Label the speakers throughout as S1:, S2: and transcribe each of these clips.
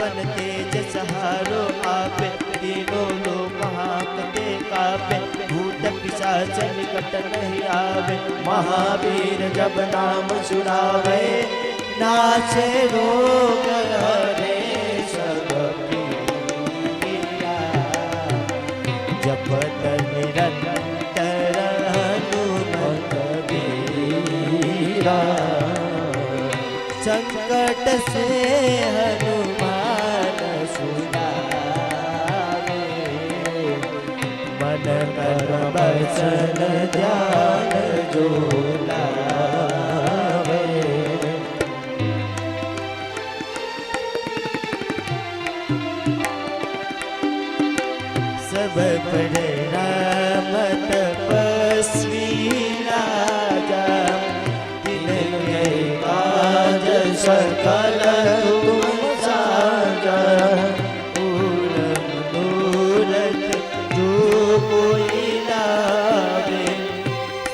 S1: पन तेज सहारो आपे, तीनों लोग हाकते कापे। भूत पिशाच निकट नहीं आवे, महावीर
S2: जब नाम सुनावे।
S1: नाचे रोग हरे सब जपत निरंतर संकट से हर દર્શન ધ્યાન જોલાવે સબ પર રામ તપસ્વી રાજા દિન ગઈ બાજ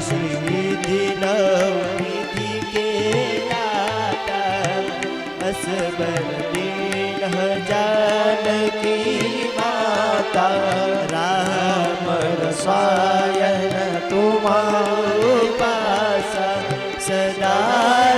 S1: શ્રી વિધિ નવ વિધિ કે દાતા અસબર દીન જાનકી
S2: માતા
S1: રામ
S2: તુમા
S1: ઉપાસા સદા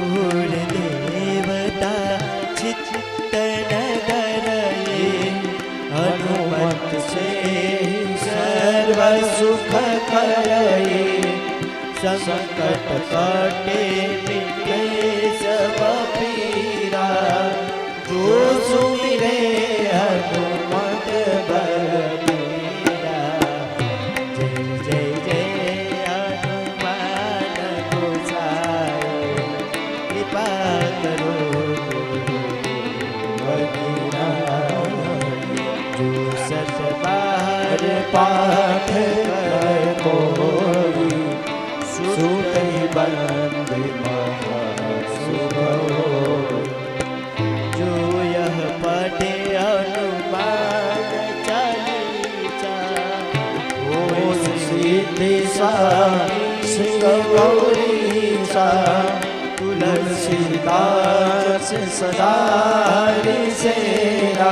S1: મૂળ દેવતા ચિત્તન દરયે હનુમત છે સર્વ સુખ કરયે સંકટ કટે મિટે જો सा सिंह गौरी
S2: सा
S1: तुलसीदास
S2: सदा सेरा